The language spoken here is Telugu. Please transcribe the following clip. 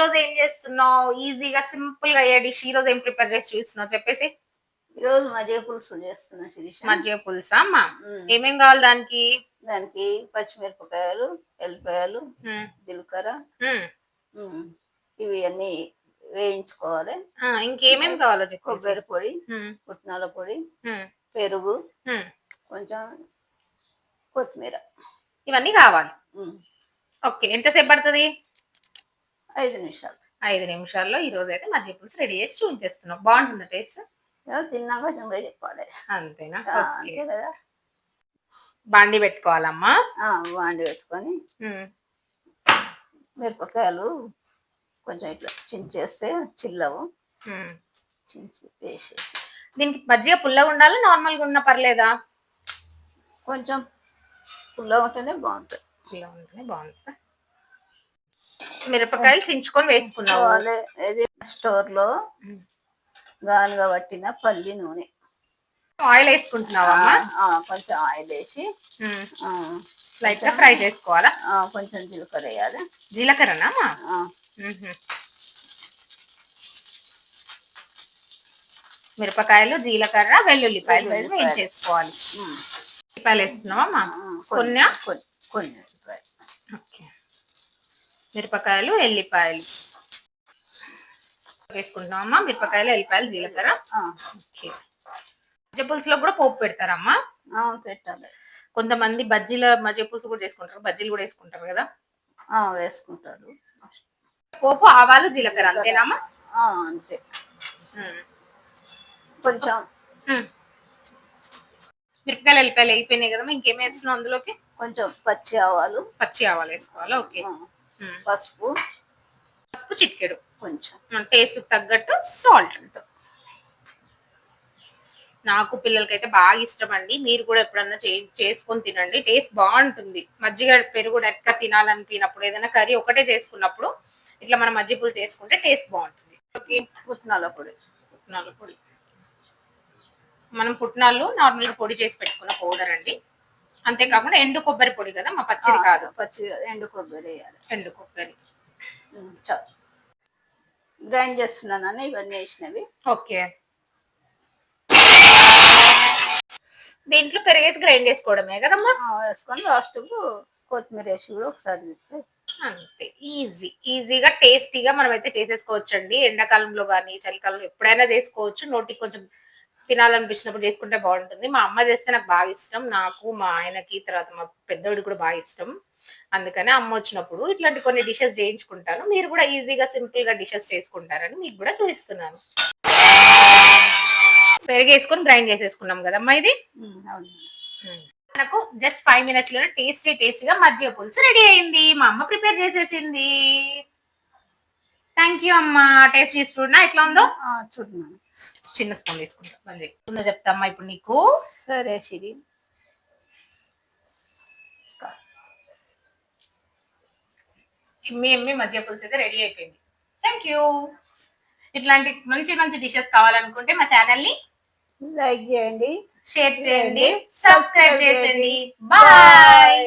రోజు ఏం చేస్తున్నావు? ఈజీగా సింపుల్గా అయ్యే డిష్ ఈ రోజు ఏం ప్రిపేర్ చేసి చూస్తున్నావు? చెప్పేసి. ఈరోజు మజ్జిగ పులుసు చేస్తున్నా శిరీష. మజ్జిగ పులుసా? అమ్మా. ఏమేం కావాలి దానికి? దానికి పచ్చిమిరపకాయలు ఎల్లిపాయలు జీలకర్ర. ఇవి అన్ని వేయించుకోవాలి. ఇంకేమేం కావాలో కొబ్బరి పొడి పుట్నాల పొడి పెరుగు కొంచెం కొత్తిమీర. ఇవన్నీ కావాలి. ఓకే ఎంతసేపు పడుతుంది? ఐదు నిమిషాలు. ఐదు నిమిషాల్లో ఈ రోజు అయితే మజ్జిగ పులుసు రెడీ చేసి చూపించేస్తున్నాం. బాగుంటుంది టేస్ట్? తిన్నాక జంగా చెప్పాలి. అంతేనా? అంతే కదా. బాండి పెట్టుకోవాలమ్మా. వాండి పెట్టుకొని మిరపకాయలు కొంచెం ఇట్లా చించేస్తే చిల్లవు. చించి వేసి దీనికి మజ్జిగ పుల్లగా ఉండాలా నార్మల్గా ఉన్నా పర్లేదా? కొంచెం పుల్లగా ఉంటేనే బాగుంటుంది. పుల్లగా ఉంటేనే బాగుంటుంది. మిరపకాయలు చించుకొని ఇది స్టోర్లో. గానుగా పట్టిన పల్లి నూనె. ఆయిల్ వేసుకుంటున్నావా కొంచెం ఆయిల్ వేసి లైట్గా ఫ్రై చేసుకోవాలా? కొంచెం జీలకర్ర వేయాలి. జీలకర్రనా. మిరపకాయలు జీలకర్ర వెల్లుల్లిపాయలు. వేయించేసుకోవాలి. ఉల్లిపాయలు వేస్తున్నావా కొన్నా? కొన్ని మిరపకాయలు ఎల్లిపాయలు. వేసుకుంటున్నామమ్మా మిరపకాయలు ఎల్లిపాయలు జీలకర్ర. ఓకే. మజ్జిగ పులుసులో కూడా పోపు పెడతారమ్మా. పెట్టాలి. కొంతమంది బజ్జీల మజ్జిగ పులుసు కూడా చేసుకుంటారు. బజ్జీలు కూడా వేసుకుంటారు కదా. ఆ, వేసుకుంటారు. పోపు ఆవాలు జీలకర్ర అంతేనామా అంతే. కొంచెం. మిరపకాయలు ఎల్లిపాయలు అయిపోయినాయి కదమ్మా. ఇంకేం వేస్తున్నావు అందులోకి? కొంచెం పచ్చి ఆవాలు. పచ్చి ఆవాలు వేసుకోవాలా? ఓకే. పసుపు. పసుపు చిటికెడు. కొంచెం. టేస్ట్ తగ్గట్టు సాల్ట్ నాకు పిల్లలకైతే బాగా ఇష్టం అండి మీరు కూడా ఎప్పుడన్నా చే- చేసుకొని తినండి. టేస్ట్ బాగుంటుంది. మజ్జిగ పెరుగు ఎక్క తినాలనిపినప్పుడు ఏదైనా కర్రీ ఒకటే చేసుకున్నప్పుడు ఇట్లా మనం మజ్జిగ పులుసు చేసుకుంటే టేస్ట్ బాగుంటుంది. ఓకే. పుట్నాల పొడి. పుట్నాల పొడి. మనం పుట్నాలు నార్మల్గా పొడి చేసి పెట్టుకున్న పౌడర్ అండి. అంతేకాకుండా ఎండు కొబ్బరి పొడి కదా మా పచ్చిది కాదు. పచ్చి ఎండు కొబ్బరి వేయాలి. ఎండు కొబ్బరి. చాలు గ్రైండ్ చేస్తున్నానని ఇవన్నీ వేసినవి. ఓకే. దీంట్లో పెరిగేసి గ్రైండ్ చేసుకోవడమే కదమ్మా? వేసుకొని లాస్ట్ కొత్తిమీర వేసి కూడా ఒకసారి అంతే. ఈజీ. ఈజీగా టేస్టీగా మనం అయితే చేసేసుకోవచ్చండి. ఎండాకాలంలో కానీ చలికాలంలో ఎప్పుడైనా చేసుకోవచ్చు. నోటికి కొంచెం తినాలనిపించినప్పుడు చేసుకుంటే బాగుంటుంది. మా అమ్మ చేస్తే నాకు బాగా ఇష్టం. నాకు మా ఆయనకి తర్వాత మా పెద్దోడికి కూడా బాగా ఇష్టం. అందుకని అమ్మ వచ్చినప్పుడు ఇట్లాంటి కొన్ని డిషెస్ చేయించుకుంటాను. మీరు కూడా ఈజీగా సింపుల్గా డిషెస్ చేసుకుంటారని మీకు కూడా చూపిస్తున్నాను. పెరిగేసుకొని గ్రైండ్ చేసేసుకున్నాం కదమ్మా ఇది? మనకు జస్ట్ ఫైవ్ మినిట్స్లోనే టేస్టీ టేస్టీగా మజ్జిగ పులుసు రెడీ అయింది. మా అమ్మ ప్రిపేర్ చేసేసింది. థ్యాంక్ యూ అమ్మ. టేస్ట్ చూస్తున్నా. ఎట్లా ఉందో? ఆ, చూడన్నాను చిన్న స్పూన్ తీసుకుంటా. మళ్ళీ చెప్తా అమ్మా ఇప్పుడు నీకు. సరే సిరి మీ ఎమ్మి మజ్జిగ పులుసు అయితే రెడీ అయిపోయింది. థ్యాంక్ యూ ఇట్లాంటి మంచి మంచి డిషెస్ కావాలనుకుంటే మా ఛానల్ని లైక్ చేయండి షేర్ చేయండి. సబ్స్క్రైబ్ చేయండి బాయ్.